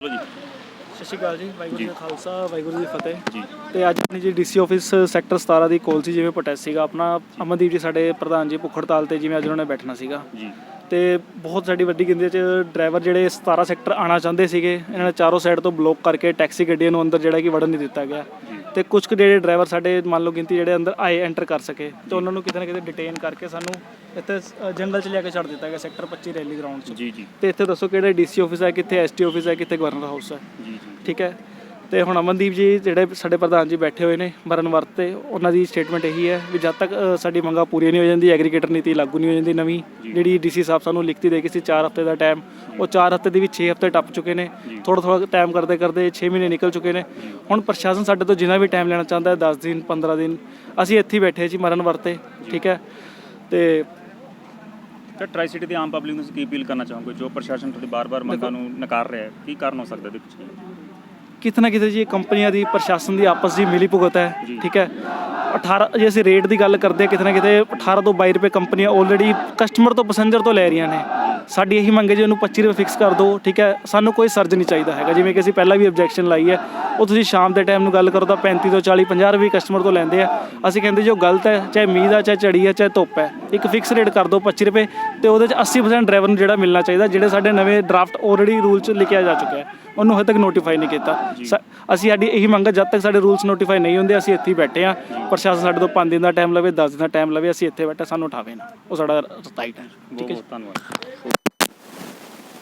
ਸਤਿ ਸ਼੍ਰੀ ਅਕਾਲ ਜੀ ਵਾਹਿਗੁਰੂ ਜੀ ਕਾ ਖਾਲਸਾ ਵਾਹਿਗੁਰੂ ਜੀ ਕੀ ਫਤਿਹ। ਜੀ। ਤੇ ਅੱਜ ਆਪਣੀ ਜੀ ਡੀਸੀ ਆਫਿਸ ਸੈਕਟਰ 17 ਦੀ ਕੋਲ ਸੀ ਜਿਵੇਂ ਪ੍ਰੋਟੈਸਟ ਸੀਗਾ ਆਪਣਾ ਅਮਨਦੀਪ ਜੀ ਸਾਡੇ ਪ੍ਰਧਾਨ ਜੀ ਭੁੱਖ ਹੜਤਾਲ ਤੇ ਜਿਵੇਂ ਅੱਜ ਉਹਨਾਂ ਨੇ ਬੈਠਣਾ ਸੀਗਾ। ਜੀ। ਤੇ ਬਹੁਤ ਸਾਡੀ ਵੱਡੀ ਗਿਣਤੀ 'ਚ ਡਰਾਈਵਰ ਜਿਹੜੇ 17 ਸੈਕਟਰ ਆਣਾ ਚਾਹੁੰਦੇ ਸੀਗੇ ਇਹਨਾਂ ਨੇ ਚਾਰੋਂ ਸਾਈਡ ਤੋਂ ਬਲੌਕ ਕਰਕੇ ਟੈਕਸੀ ਗੱਡੀਆਂ ਨੂੰ ਅੰਦਰ ਜਿਹੜਾ ਕਿ ਵੜਨ ਨਹੀਂ ਦਿੱਤਾ ਗਿਆ। ਤੇ ਕੁਝ ਕੁ ਜਿਹੜੇ ਡਰਾਈਵਰ ਸਾਡੇ ਮੰਨ ਲਓ ਗਿਣਤੀ ਜਿਹੜੇ ਅੰਦਰ ਆਏ ਐਂਟਰ ਕਰ ਸਕੇ ਤੇ ਉਹਨਾਂ ਨੂੰ ਕਿਤੇ ਨਾ ਕਿਤੇ ਡਿਟੇਨ ਕਰਕੇ ਸਾਨੂੰ ਇੱਥੇ ਅ, ਜੰਗਲ 'ਚ ਲਿਆ ਕੇ ਛੱਡ ਦਿੱਤਾ ਗਿਆ ਸੈਕਟਰ 25 ਰੈਲੀ ਗਰਾਊਂਡ 'ਚ। ਜੀ ਜੀ। ਤੇ ਇੱਥੇ ਦੱਸੋ ਕਿਹੜਾ ਡੀਸੀ ਆਫਿਸ ਹੈ ਕਿੱਥੇ ਐਸਟੀ ਆਫਿਸ ਹੈ ਕਿੱਥੇ ਗਵਰਨਰ ਹਾਊਸ ਹੈ। ਜੀ ਜੀ। ਠੀਕ ਹੈ। ਤੇ ਹੁਣ ਅਮਨਦੀਪ ਜੀ ਜਿਹੜੇ ਸਾਡੇ ਪ੍ਰਧਾਨ ਜੀ ਬੈਠੇ ਹੋਏ ਨੇ ਮਰਨ ਵਰਤ ਤੇ ਉਹਨਾਂ ਦੀ ਸਟੇਟਮੈਂਟ ਇਹੀ ਹੈ ਵੀ ਜਦ ਤੱਕ ਅ, ਸਾਡੀ ਮੰਗਾਂ ਪੂਰੀਆਂ ਨਹੀਂ ਹੋ ਜਾਂਦੀ ਐਗਰੀਗੇਟਰ ਨੀਤੀ ਲਾਗੂ ਨਹੀਂ ਹੋ ਜਾਂਦੀ ਨਵੀਂ ਜਿਹੜੀ ਡੀਸੀ ਸਾਹਿਬ ਸਾਨੂੰ ਲਿਖਤੀ ਦੇ ਗਏ ਸੀ 4 ਹਫ਼ਤੇ ਦਾ ਟਾਈਮ ਉਹ 4 ਹਫ਼ਤੇ ਦੇ ਵਿੱਚ 6 ਹਫ਼ਤੇ ਟੱਪ ਚੁੱਕੇ ਨੇ। ਥੋੜਾ ਥੋੜਾ ਟਾਈਮ ਕਰਦੇ ਕਰਦੇ 6 ਮਹੀਨੇ ਨਿਕਲ ਚੁੱਕੇ ਨੇ। ਹੁਣ ਪ੍ਰਸ਼ਾਸਨ ਸਾਡੇ ਤੋਂ ਜਿੰਨਾ ਵੀ ਟਾਈਮ ਲੈਣਾ ਚਾਹੁੰਦਾ ਹੈ 10 ਦਿਨ 15 ਦਿਨ ਅਸੀਂ ਇੱਥੇ ਹੀ ਬੈਠੇ ਜੀ ਮਰਨ ਵਰਤੇ ਠੀਕ ਹੈ? ਤੇ ਤਾਂ ਟਰਾਈ ਸਿਟੀ ਦੀ ਆਮ ਪਬਲਿਕ ਨੂੰ ਤੁਸੀਂ ਕੀ ਅਪੀਲ ਕਰਨਾ ਚਾਹੋਗੇ ਜੋ ਪ੍ਰਸ਼ਾਸਨ ਤੁਹਾਡੀ ਬਾਰ-ਬਾਰ ਮੰਗਾਂ ਨੂੰ ਨਕਾਰ ਰਿਹਾ ਹੈ? ਕੀ ਕਾਰਨ ਹੋ ਸਕਦਾ ਇਹਦੇ ਪਿੱਛੇ? ਕਿਤੇ ਨਾ ਕਿਤੇ ਜੀ ਇਹ ਕੰਪਨੀਆਂ ਦੀ, ਪ੍ਰਸ਼ਾਸਨ ਦੀ ਆਪਸ ਦੀ ਮਿਲੀ ਭੁਗਤ ਹੈ, ਠੀਕ ਹੈ। 18 ਜੇ ਅਸੀਂ ਰੇਟ ਦੀ ਗੱਲ ਕਰਦੇ ਹਾਂ, ਕਿਤੇ ਨਾ ਕਿਤੇ 18 ਤੋਂ 22 ਰੁਪਏ ਕੰਪਨੀਆਂ ਆਲਰੇਡੀ ਕਸਟਮਰ ਤੋਂ ਪੈਸੇਂਜਰ ਤੋਂ ਲੈ ਰਹੀਆਂ ਨੇ। ਸਾਡੀ ਇਹੀ ਮੰਗ ਹੈ ਜੀ ਉਹਨੂੰ 25 ਰੁਪਏ ਫਿਕਸ ਕਰ ਦਿਓ ਠੀਕ ਹੈ? ਸਾਨੂੰ ਕੋਈ ਸਰਜ ਨਹੀਂ ਚਾਹੀਦਾ ਹੈਗਾ। ਜਿਵੇਂ ਕਿ ਅਸੀਂ ਪਹਿਲਾਂ ਵੀ ਆਬਜੈਕਸ਼ਨ ਲਾਈ ਹੈ ਉਹ ਤੁਸੀਂ ਸ਼ਾਮ ਦੇ ਟਾਈਮ ਨੂੰ ਗੱਲ ਕਰੋ ਤਾਂ 35 ਤੋਂ 40 50 ਰੁਪਏ ਕਸਟਮਰ ਤੋਂ ਲੈਂਦੇ ਆ। ਅਸੀਂ ਕਹਿੰਦੇ ਜੋ ਗਲਤ ਹੈ ਚਾਹੇ ਮੀਂਹ ਦਾ ਚਾਹੇ ਝੜੀ ਹੈ ਚਾਹੇ ਧੁੱਪ ਹੈ। ਇੱਕ ਫਿਕਸ ਰੇਟ ਕਰ ਦਿਓ 25 ਰੁਪਏ ਤੇ ਉਹਦੇ ਚ 80% ਡਰਾਈਵਰ ਨੂੰ ਜਿਹੜਾ ਮਿਲਣਾ ਚਾਹੀਦਾ ਜਿਹੜੇ ਸਾਡੇ ਨਵੇਂ ਡਰਾਫਟ ਆਲਰੇਡੀ ਰੂਲ ਚ ਲਿਖਿਆ ਜਾ ਚੁੱਕਿਆ ਹੈ। ਉਹਨੂੰ ਹਜੇ ਤੱਕ ਨੋਟੀਫਾਈ ਨਹੀਂ ਕੀਤਾ। ਅਸੀਂ ਸਾਡੀ ਇਹੀ ਮੰਗ ਹੈ ਜਦ ਤੱਕ ਸਾਡੇ ਰੂਲਸ ਨੋਟੀਫਾਈ ਨਹੀਂ ਹੁੰਦੇ ਅਸੀਂ ਇੱਥੇ ਹੀ ਬੈਠੇ ਆ ਪ੍ਰਸ਼ਾਸਨ ਸਾਡੇ ਤੋਂ 5 ਦਿਨ ਦਾ ਟਾਈਮ ਲਵੇ 10 ਦਿਨ ਦਾ ਟਾਈਮ ਲਵੇ ਅਸੀਂ ਇੱਥੇ ਬੈਠੇ ਸਾਨੂੰ ਉਠਾਵੇ ਨਾ। ਉਹ ਸਾਡਾ ਰਾਈਟ ਹੈ। ਬਹੁਤ ਬਹੁਤ ਧੰਨਵਾਦ।